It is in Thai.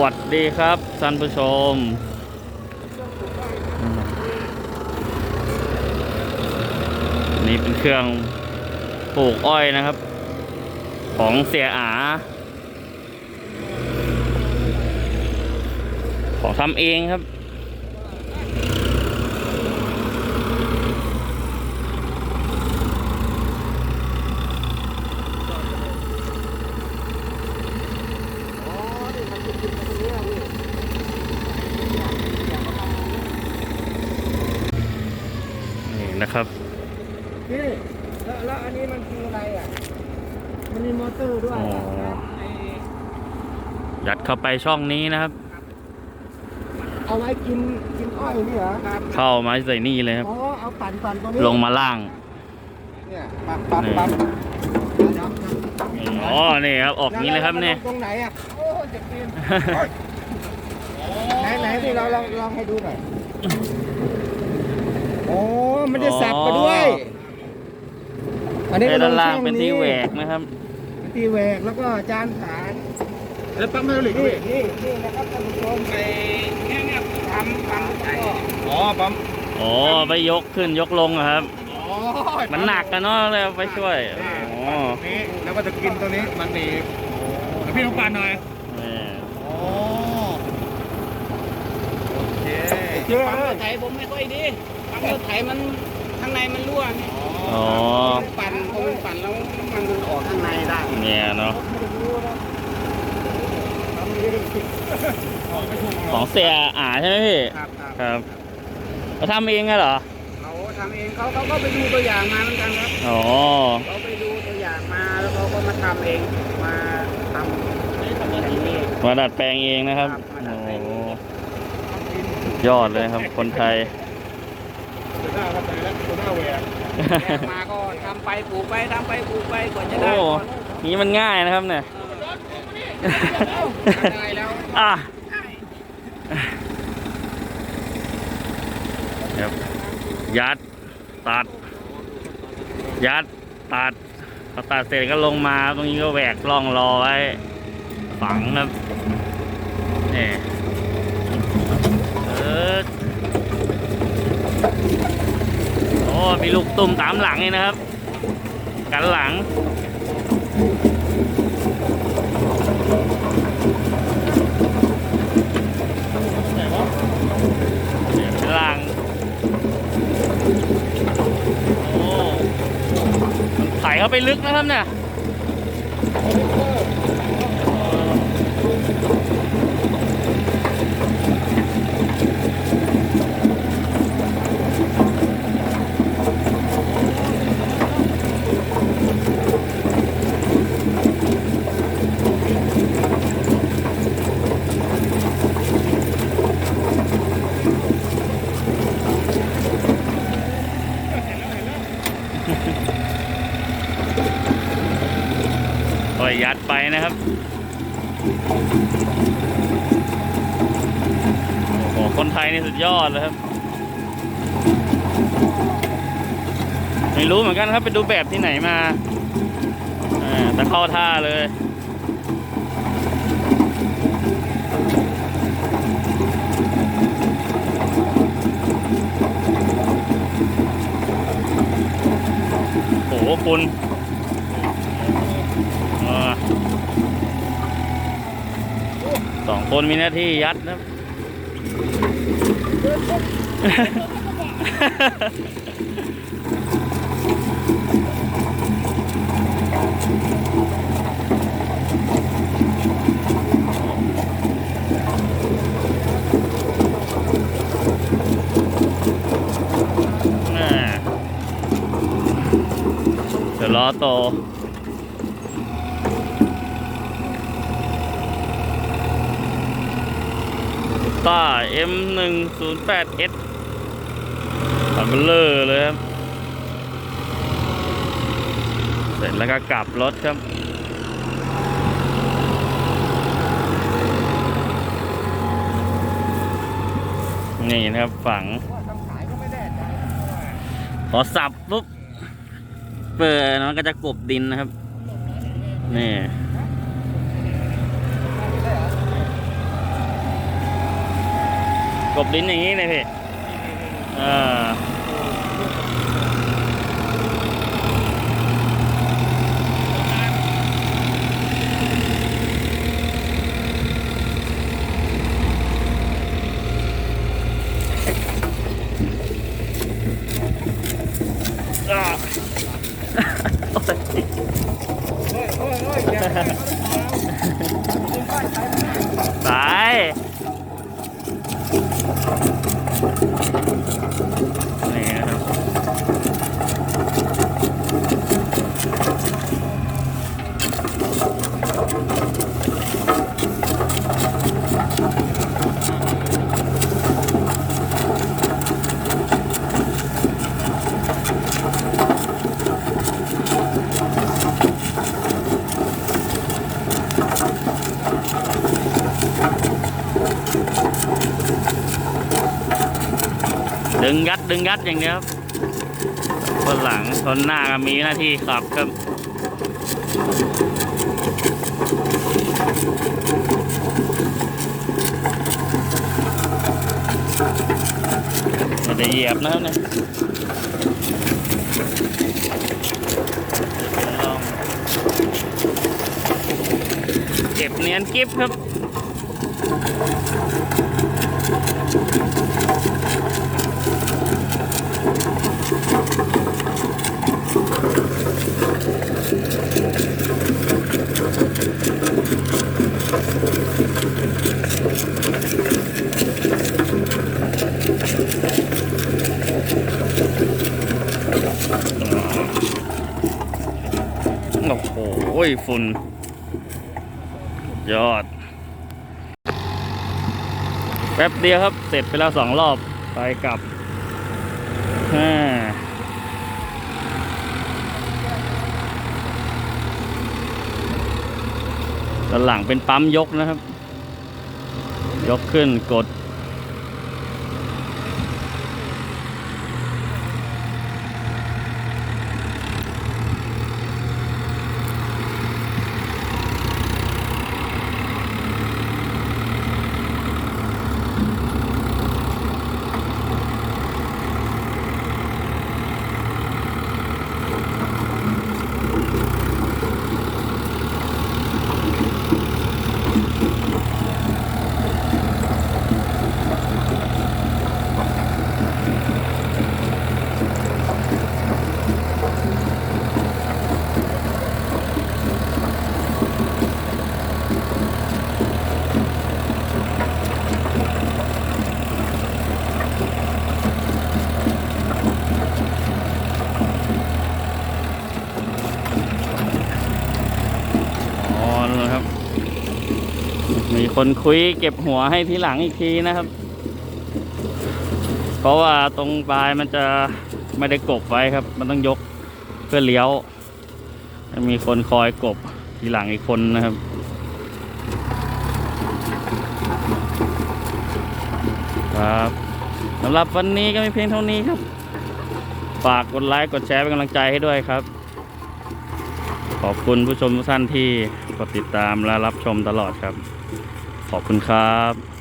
วัสดีครับท่านผู้ชม นี่เป็นเครื่องปลูกอ้อยนะครับ ของเสียอา ของทำเองครับ นี่นะครับนี่แล้วแล้วอันนี้มันคืออะไรอะ มันมีมอเตอร์ด้วยอ๋อไอ้ยัดเข้าไปช่องนี้นะครับ เอาไว้กินกินอ้อยนี่เหรอครับเข้ามาใส่นี่เลยครับ อ๋อเอาปั่นปั่นตรงนี้ลงมาล่าง เนี่ยปั่นปั่นปั่นอ๋อนี่ครับออกนี้เลยครับเนี่ยตรงไหนอะโอ้จะกินไหนไหนที่เราลองลองให้ดูหน่อย โอ้มันจะสับมาด้วย อันนี้ในก็ลด้านงล่างช่องเป็นที่แหวกนะครับที่แหวกแล้วก็จานฐานแล้วปั๊มไฮดรอลิกนี่ด้วยนี่นี่นะครับท่านผู้ชมไอ้เนี่ยเนี่ยทำทำแล้วก็อ๋อปั๊มอ๋อไปยกขึ้นยกลงอะครับอ๋อมันหนักกันเนาะเลยเอาไปช่วยอ๋อนี่แล้วก็จะกินตัวนี้มันมีเดี๋ยวพี่ต้องปั่นหน่อยนี่อ๋อโอเคเยอะปั๊มเลรยถไถผมไม่ค่อยดีปั๊ม รถไถมันข้างในมันรั่วไงอ๋อปั่นพอมันปั่นแล้วมันมันออกข้างในได้เนี่ยเนาะของเสียอ่าใช่ไหมพี่ครับครับครับเขาทำเองไงเหรอเขาทำเองเขาเขาก็ไปดูตัวอย่างมาเหมือนกันครับอ๋อเขาไปดูตัวอย่างมาแล้วเขาก็มาทำเองมาทำอย่างนี้มาดัดแปลงเองนะครับครับมาดัโอ้ดแปลงเองยอดเลยครับคนไทยตัว หน้าเข้าใจแล้วตัวหน้าแหวกแยกมาก็ทำไปปลูกไปทำไปปลูกไปกว่าจะโอ้ได้นี่มันง่ายนะครับเนี่ยได้แล้วอะครับยัดตัด ยัดตัดพอตัดเสร็จก็ลงมาตรงนี้ก็แหวกร่องรอไว้ ฝังครับนี่เออโอ้มีลูกตุ่มตามหลังนี่นะครับ กันหลัง หลัง โอ้มันไถเข้าไปลึกนะครับเนี่ย นะครับ โอ้โห คนไทยนี่สุดยอดเลยครับ ไม่รู้เหมือนกันครับ ไปดูแบบที่ไหนมาแต่เข้าท่าเลยโอ้โหคุณอ่าสอง คนมีหน้าที่ยัดนะเดี๋ยวล้อโต ต้า M108S ขับเบลเลอร์เลยครับ เสร็จแล้วก็กลับรถครับนี่นะครับฝัง พอสับปุ๊บ เปิดมันก็จะกบดินนะครับ นี่ กบลิ้นอย่างนี้เลยพี่เอออะโอ้ยโอ้ยโอ้ยโอ้ยอย่าไปเอาเอา สายนี่ครับ ดึงยัดดึงยัดอย่างเดียวครับคนหลังคนหน้าก็มีหน้าที่ขับครับม่ได้เหยียบนะครับเนี่ยเก็บเนียนกิฟครับ โอ้โหฝุ่นยอด แป๊บเดียวครับ เสร็จไปแล้วสองรอบ ไปกลับฮ่าด้านหลังเป็นปั๊มยกนะครับ ยกขึ้นกด มีคนคุยเก็บหัวให้ทีหลังอีกทีนะครับ เพราะว่าตรงปลายมันจะไม่ได้กบไว้ครับ มันต้องยกเพื่อเลี้ยว มีคนคอยกบทีหลังอีกคนนะครับครับสำหรับวันนี้ก็มีเพียงเท่านี้ครับ ฝากกดไลค์กดแชร์เป็นกำลังใจให้ด้วยครับ ขอบคุณผู้ชมทุกท่านที่กดติดตามและรับชมตลอดครับ ขอบคุณครับ